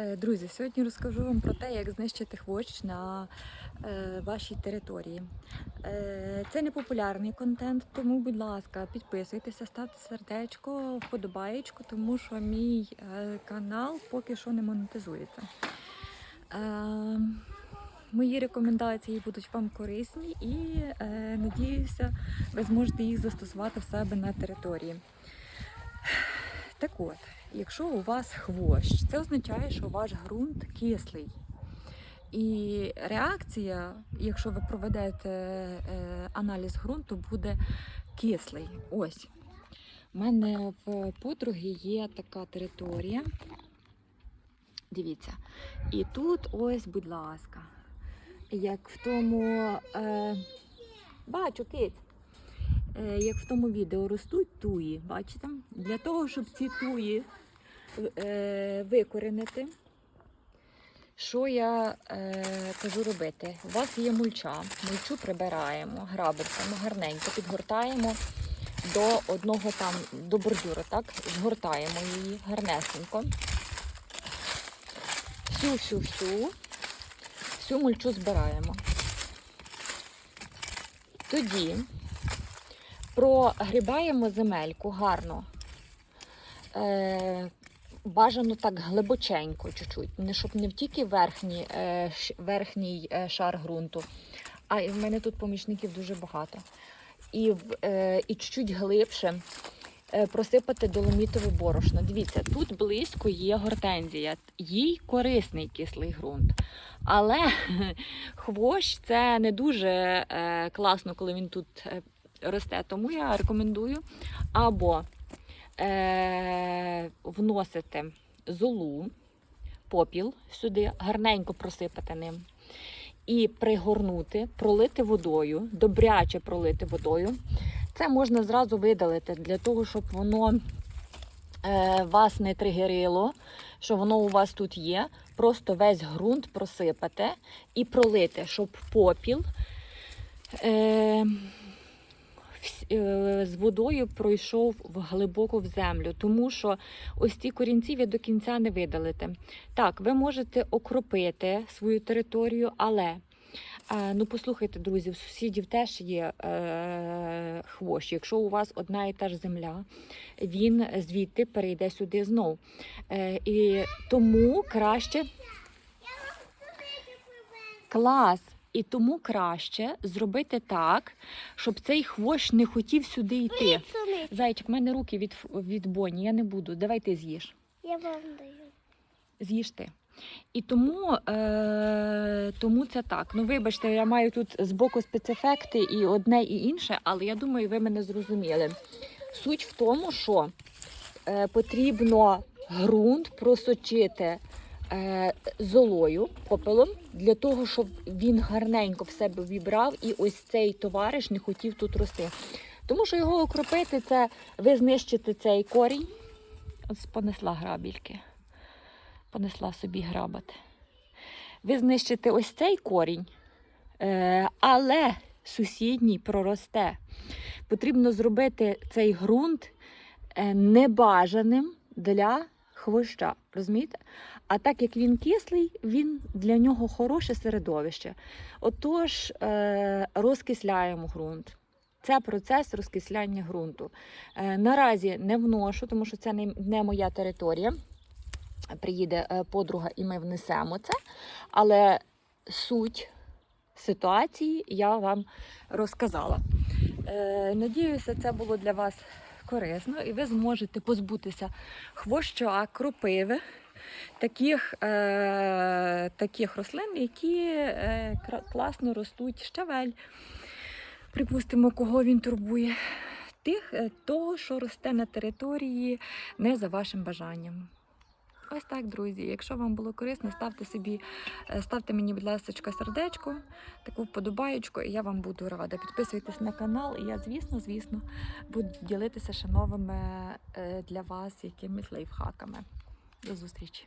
Е, Друзі, сьогодні розкажу вам про те, як знищити хвощ на е, вашій території. Е, це не популярний контент, тому, будь ласка, підписуйтеся, ставте сердечко, вподобаєчку, тому що мій канал поки що не монетизується. Мої рекомендації будуть вам корисні і надіюся, ви зможете їх застосувати в себе на території. Так от, якщо у вас хвощ, це означає, що ваш ґрунт кислий. І реакція, якщо ви проведете е, аналіз ґрунту, буде кислий. Ось. У мене в подруги є така територія. Дивіться. І тут ось, будь ласка, як в тому. Е, бачу, киць. Е, як в тому відео ростуть туї, бачите? Для того, щоб ці туї е, викоренити, що я е, кажу робити? У вас є мульча, мульчу прибираємо, грабельцями гарненько підгортаємо до одного там, до бордюру, так? Згортаємо її гарнесенько. Всю-всю-всю, всю мульчу збираємо. Тоді прогрібаємо земельку гарно. Е, бажано так глибоченько чуть-чуть, не щоб не тільки верхній, е, верхній е, шар ґрунту, а в мене тут помічників дуже багато. І, е, і чуть-чуть глибше е, просипати доломітове борошно. Дивіться, тут близько є гортензія, їй корисний кислий ґрунт. Але хвощ це не дуже е, класно, коли він тут е, росте. Тому я рекомендую або е, вносити золу, попіл сюди, гарненько просипати ним. І пригорнути, пролити водою, добряче пролити водою. Це можна зразу видалити для того, щоб воно е, вас не тригерило, що воно у вас тут є. Просто весь ґрунт просипати і пролити, щоб попіл е, з водою пройшов в глибоко в землю, тому що ось ці корінці ви до кінця не видалите. Так, ви можете окропити свою територію, але е, ну послухайте, друзі, у сусідів теж є е, хвощ. Якщо у вас одна і та ж земля, він звідти перейде сюди знов. Е, і тому краще. Клас! І тому краще зробити так, щоб цей хвощ не хотів сюди йти. Зайчик, в мене руки від, від боні, я не буду. Давай ти з'їж. Я вам даю. З'їж ти. І тому, е, тому це так. Ну, вибачте, я маю тут збоку спецефекти і одне, і інше, але я думаю, ви мене зрозуміли. Суть в тому, що е, потрібно ґрунт просочити золою, попелом, для того, щоб він гарненько в себе вібрав і ось цей товариш не хотів тут рости. Тому що його окропити, це ви знищите цей корінь. Ось понесла грабільки. Понесла собі грабати. Ви знищите ось цей корінь, е, але сусідній проросте. Потрібно зробити цей ґрунт е, небажаним для хвоща. Розумієте? А так як він кислий, він для нього хороше середовище. Отож, е, розкисляємо ґрунт. Це процес розкисляння ґрунту. Е, наразі не вношу, тому що це не, моя територія. Приїде е, подруга і ми внесемо це. Але суть ситуації я вам розказала. Надіюся, це було для вас корисно, і ви зможете позбутися хвоща, кропиви, таких, е, таких рослин, які е, класно ростуть, щавель. Припустимо, кого він турбує. Тих, е, того, що росте на території, не за вашим бажанням. Ось так, друзі. Якщо вам було корисно, ставте собі, е, ставте мені, будь ласка, сердечко, таку вподобаєчку, і я вам буду рада. Підписуйтесь на канал, і я, звісно, звісно, буду ділитися ще новими е, для вас якимись лайфхаками. До зустрічі!